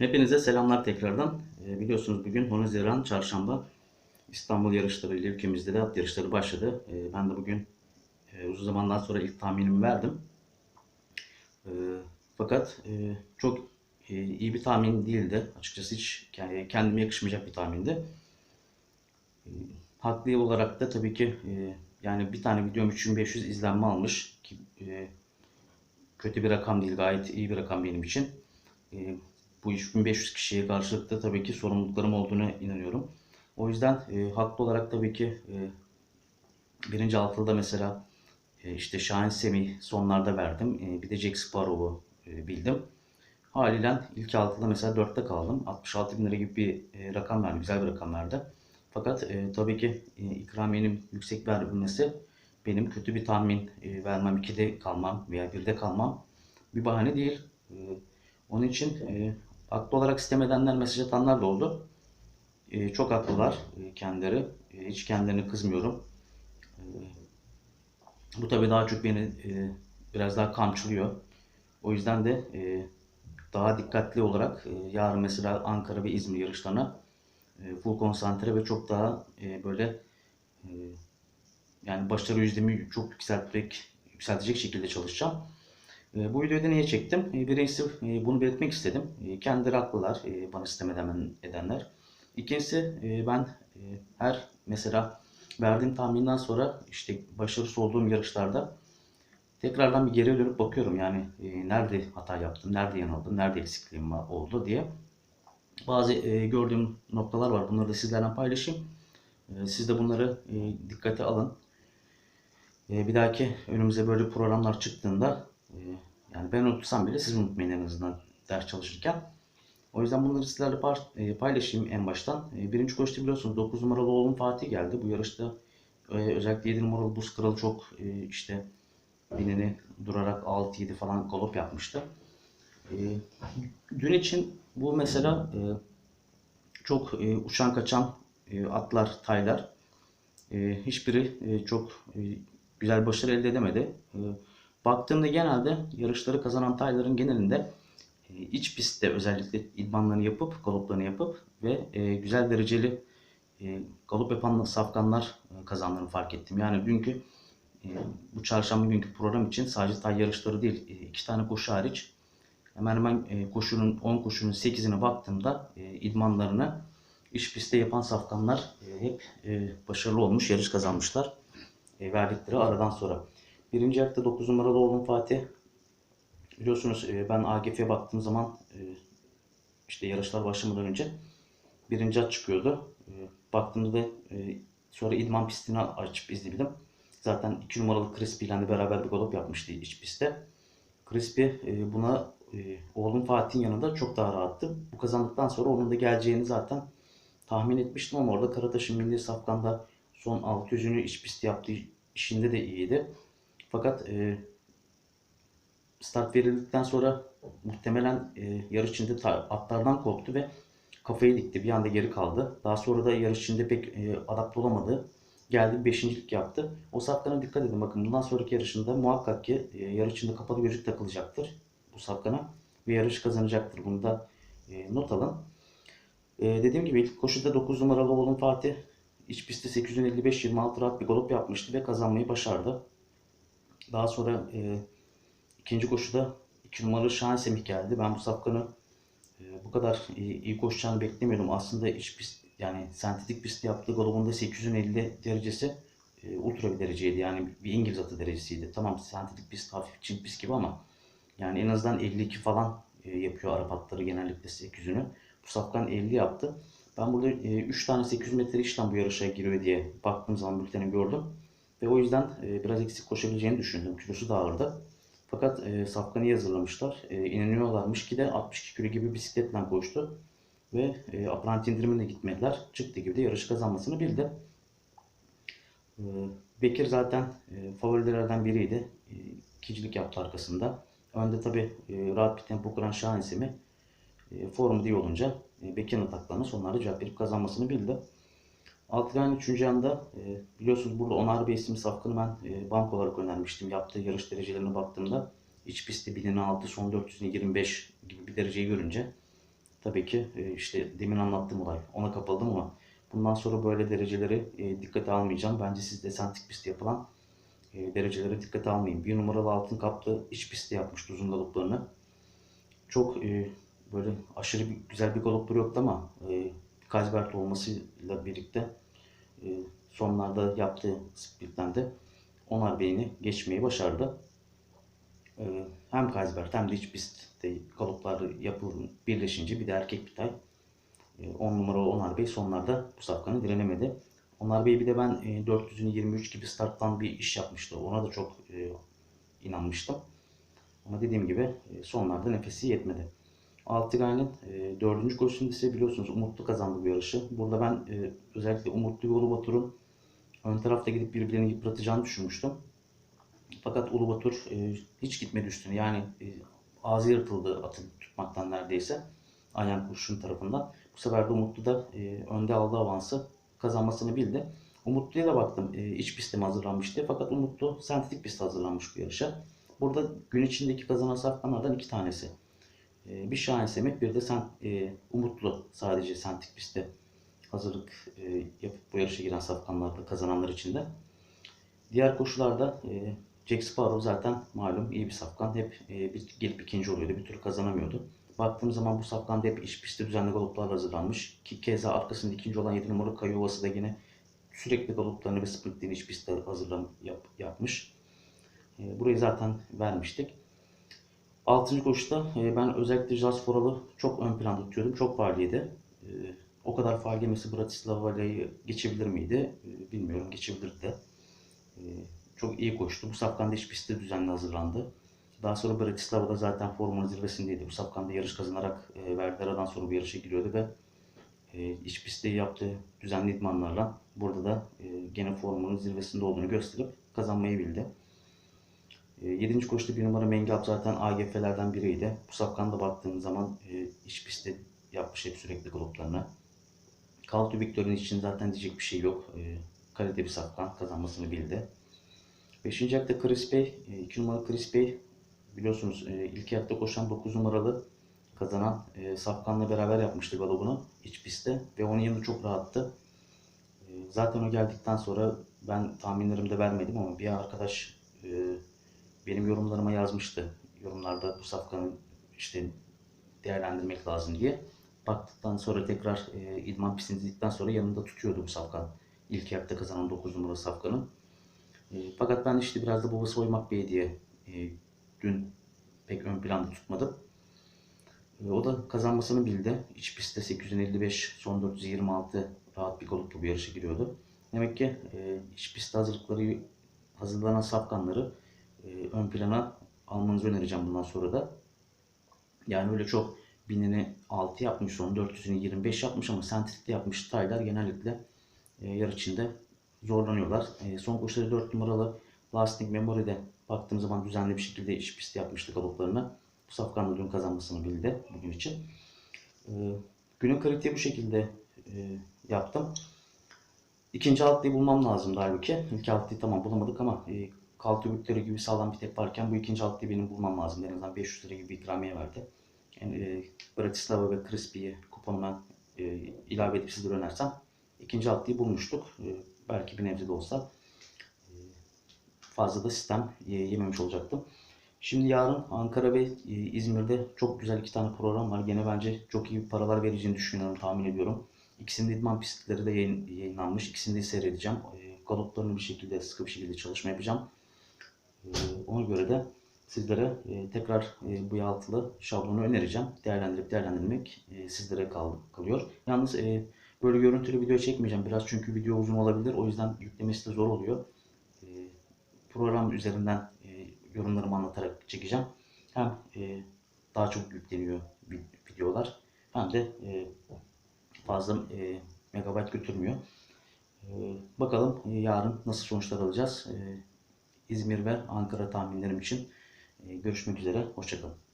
Hepinize selamlar tekrardan. Ee, biliyorsunuz bugün 10 Haziran Çarşamba İstanbul yarışları ile ülkemizde de at yarışları başladı. Ee, ben de bugün e, uzun zamandan sonra ilk tahminimi verdim. Ee, fakat e, çok e, iyi bir tahmin değildi. Açıkçası hiç ke- kendime yakışmayacak bir tahmindi. Ee, haklı olarak da tabii ki e, yani bir tane videom 3500 izlenme almış ki e, kötü bir rakam değil gayet iyi bir rakam benim için. E, bu 3500 kişiye karşılıkta tabii ki sorumluluklarım olduğuna inanıyorum. O yüzden e, haklı olarak tabii ki e, birinci altılıda mesela e, işte Şahin Semih sonlarda verdim. E, bir de Jack Sparrow'u e, bildim. Haliyle ilk altıda mesela 4'te kaldım. 66 bin lira gibi bir e, rakam verdi. Güzel bir rakam verdi. Fakat e, tabii ki e, ikramiyenin yüksek verilmesi benim kötü bir tahmin e, vermem, 2'de kalmam veya 1'de kalmam bir bahane değil. E, onun için e, haklı olarak istemedenler mesaj atanlar da oldu. E, çok haklılar e, kendileri. E, hiç kendilerine kızmıyorum. E, bu tabii daha çok beni e, biraz daha kamçılıyor. O yüzden de e, daha dikkatli olarak e, yarın mesela Ankara ve İzmir yarışlarına e, full konsantre ve çok daha e, böyle e, yani başarı yüzdemi çok yükseltecek, yükseltecek şekilde çalışacağım. E, bu videoyu niye çektim? E, birincisi e, bunu belirtmek istedim. E, kendileri haklılar e, bana istemeden edenler. İkincisi e, ben her mesela verdiğim tahminden sonra işte başarısız olduğum yarışlarda tekrardan bir geri dönüp bakıyorum yani nerede hata yaptım, nerede yanıldım, nerede eksikliğim oldu diye. Bazı gördüğüm noktalar var. Bunları da sizlerle paylaşayım. Siz de bunları dikkate alın. Bir dahaki önümüze böyle programlar çıktığında yani ben unutsam bile siz unutmayın en azından ders çalışırken. O yüzden bunları sizlerle e, paylaşayım en baştan. E, birinci koşuda biliyorsunuz 9 numaralı oğlum Fatih geldi. Bu yarışta e, özellikle 7 numaralı Buz Kralı çok işte binini durarak 6-7 falan galop yapmıştı. Dün için bu mesela çok uçan kaçan atlar, taylar hiçbiri çok güzel başarı elde edemedi. Baktığımda genelde yarışları kazanan tayların genelinde e, iç pistte özellikle idmanlarını yapıp, galoplarını yapıp ve e, güzel dereceli e, galop yapan safkanlar kazandığını fark ettim. Yani dünkü bu çarşamba günkü program için sadece tay yarışları değil, iki tane koşu hariç hemen hemen koşunun 10 koşunun 8'ine baktığımda idmanlarını iç pistte yapan safkanlar hep başarılı olmuş, yarış kazanmışlar verdikleri aradan sonra. Birinci ayakta 9 numaralı oğlum Fatih. Biliyorsunuz e, ben AGF'ye baktığım zaman e, işte yarışlar başlamadan önce birinci at çıkıyordu. E, baktığımda da sonra idman pistini açıp izledim. Zaten 2 numaralı Crispy ile beraber bir galop yapmıştı iç pistte. Crispy buna oğlum Fatih'in yanında çok daha rahattı. Bu kazandıktan sonra onun da geleceğini zaten tahmin etmiştim ama orada Karataş'ın Milli Safkan'da son 600'ünü iç pist yaptığı işinde de iyiydi. Fakat e, start verildikten sonra muhtemelen e, yarış içinde atlardan korktu ve kafayı dikti. Bir anda geri kaldı. Daha sonra da yarış içinde pek e, adapte olamadı. Geldi beşincilik yaptı. O safkana dikkat edin. Bakın bundan sonraki yarışında muhakkak ki e, yarış içinde kapalı gözlük takılacaktır bu safkana ve yarış kazanacaktır. Bunu da e, not alın. E, dediğim gibi ilk koşuda 9 numaralı oğlum Fatih iç pistte 855-26 rahat bir galop yapmıştı ve kazanmayı başardı. Daha sonra e, ikinci koşuda 2 numaralı Şahin Semih geldi. Ben bu safkanı e, bu kadar iyi, iyi koşacağını beklemiyordum. Aslında iç pist yani sentetik pist yaptığı galopunda 850 derecesi e, ultra bir dereceydi. Yani bir İngiliz atı derecesiydi. Tamam sentetik pist hafif Çin pist gibi ama yani en azından 52 falan e, yapıyor Arap atları genellikle 800'ünü. Bu safkan 50 yaptı. Ben burada 3 tane 800 metre işlem bu yarışa giriyor diye baktığım zaman bülteni gördüm. Ve o yüzden e, biraz eksik koşabileceğini düşündüm. Kilosu da ağırdı. Fakat e, safkanı hazırlamışlar. E, inanıyorlarmış ki de 62 kilo gibi bisikletle koştu. Ve e, apranti indirimine gitmediler. Çıktı gibi de yarışı kazanmasını bildi. E, Bekir zaten e, favorilerden biriydi. E, ikincilik yaptı arkasında. Önde tabi e, rahat bir tempo kuran Şahin Semih e, formu iyi olunca e, Bekir'in ataklarına sonlarda cevap verip kazanmasını bildi. Altıgen 3. anda e, biliyorsunuz burada Onar Bey isimli safkanı ben e, bank olarak önermiştim. Yaptığı yarış derecelerine baktığımda iç pistte 1006, son 425 gibi bir dereceyi görünce tabii ki e, işte demin anlattığım olay ona kapıldım ama bundan sonra böyle dereceleri e, dikkate almayacağım. Bence siz de sentik pistte yapılan e, dereceleri dikkate almayın. Bir numaralı altın kaplı iç pistte yapmıştı uzun galoplarını. Çok e, böyle aşırı bir, güzel bir galopları yoktu ama e, Kazbert olmasıyla birlikte sonlarda yaptığı splitten de onar beyni geçmeyi başardı. E, hem Kazbert hem de iç pistte galoplar yapılır birleşince bir de erkek bir tay 10 numaralı Onar Bey sonlarda bu safkanı direnemedi. Onar Bey bir de ben e, 400'ünü 23 gibi starttan bir iş yapmıştı. Ona da çok e, inanmıştım. Ama dediğim gibi e, sonlarda nefesi yetmedi. Altıgay'ın e, dördüncü koşusunda ise biliyorsunuz Umutlu kazandı bu yarışı. Burada ben e, özellikle Umutlu ve Ulubatur'un ön tarafta gidip birbirlerini yıpratacağını düşünmüştüm. Fakat Ulubatur e, hiç gitmedi üstüne. Yani e, ağzı yırtıldı atın tutmaktan neredeyse. Ayhan Kurşun tarafından. Bu sefer de Umutlu da e, önde aldığı avansı kazanmasını bildi. Umutlu'ya da baktım e, iç pistte mi hazırlanmış diye. Fakat Umutlu sentetik pistte hazırlanmış bu yarışa. Burada gün içindeki kazanan safkanlardan iki tanesi. E, bir Şahin Semet bir de sen, e, Umutlu sadece sentetik pistte hazırlık e, yapıp bu yarışa giren safkanlarda kazananlar içinde. Diğer koşularda e, Jack Sparrow zaten malum iyi bir safkan. Hep e, bir, gelip ikinci oluyordu. Bir türlü kazanamıyordu. Baktığım zaman bu safkan da hep iç pistte düzenli galoplarla hazırlanmış. Ki keza arkasında ikinci olan 7 numaralı Kayovası da yine sürekli galoplarını ve sprintlerini iç pistte hazırlam yap, yapmış. E, burayı zaten vermiştik. Altıncı koşuda e, ben özellikle Jas Foral'ı çok ön planda tutuyordum. Çok faaliydi. E, o kadar faal gemisi Bratislava'yı geçebilir miydi? E, bilmiyorum. Geçebilirdi de. Çok iyi koştu. Bu safkan da iç pistte düzenli hazırlandı. Daha sonra Bratislava'da zaten formunun zirvesindeydi. Bu safkanda yarış kazanarak Verdera'dan sonra bir yarışa giriyordu ve iç pistte yaptığı düzenli idmanlarla burada da gene formunun zirvesinde olduğunu gösterip kazanmayı bildi. E, 7. koşuda bir numara Mengap zaten AGF'lerden biriydi. Bu safkanda baktığım zaman e, iç pistte yapmış hep sürekli gruplarına. Kaltü Victor'un için zaten diyecek bir şey yok. E, kalite bir safkan kazanmasını bildi. 5. ayakta Chris Bey, 2 numaralı Chris Bey biliyorsunuz e, ilk ayakta koşan 9 numaralı kazanan e, Safkan'la beraber yapmıştı galobunu iç pistte ve onun yanında çok rahattı. E, zaten o geldikten sonra ben tahminlerimde vermedim ama bir arkadaş e, benim yorumlarıma yazmıştı. Yorumlarda bu Safkan'ı işte değerlendirmek lazım diye. Baktıktan sonra tekrar e, idman pistini izledikten sonra yanında tutuyordu bu Safkan. İlk ayakta kazanan 9 numaralı Safkan'ın. E, fakat ben işte biraz da babası Oymak Bey diye e, dün pek ön planda tutmadım. E, o da kazanmasını bildi. İç pistte 855, son 426 rahat bir golupla bu yarışa giriyordu. Demek ki e, iç pistte hazırlıkları hazırlanan safkanları ön plana almanızı önereceğim bundan sonra da. Yani öyle çok binini 6 yapmış, son 400'ünü 25 yapmış ama sentetikte yapmış taylar genellikle e, yarı içinde zorlanıyorlar. E, son koşuları 4 numaralı Lasting Memory'de baktığım zaman düzenli bir şekilde iş pisti yapmıştı galoplarını. Bu safkanla dün kazanmasını bildi bugün için. E, günün kritiği bu şekilde e, yaptım. İkinci altlıyı bulmam lazımdı halbuki. İlk altlıyı tamam bulamadık ama e, kaltübükleri gibi sağlam bir tep varken bu ikinci altlıyı benim bulmam lazım. En azından 500 lira gibi bir ikramiye verdi. Yani, e, Bratislava ve Crispy'yi kuponuma e, ilave edip sizlere önersem ikinci altlıyı bulmuştuk. E, belki bir nebze de olsa e, fazla da sistem e, yememiş olacaktım. Şimdi yarın Ankara ve e, İzmir'de çok güzel iki tane program var. Gene bence çok iyi paralar vereceğini düşünüyorum, tahmin ediyorum. İkisinde idman pistleri de yayın, yayınlanmış. İkisini de seyredeceğim. E, galoplarını bir şekilde, sıkı bir şekilde çalışma yapacağım. E, ona göre de sizlere e, tekrar e, bu yaltılı şablonu önereceğim. Değerlendirip değerlendirmek e, sizlere kal, kalıyor. Yalnız böyle görüntülü video çekmeyeceğim. Biraz çünkü video uzun olabilir. O yüzden yüklemesi de zor oluyor. Program üzerinden yorumlarımı anlatarak çekeceğim. Hem daha çok yükleniyor videolar hem de fazla megabayt götürmüyor. Bakalım yarın nasıl sonuçlar alacağız. İzmir ve Ankara tahminlerim için e, görüşmek üzere. Hoşçakalın.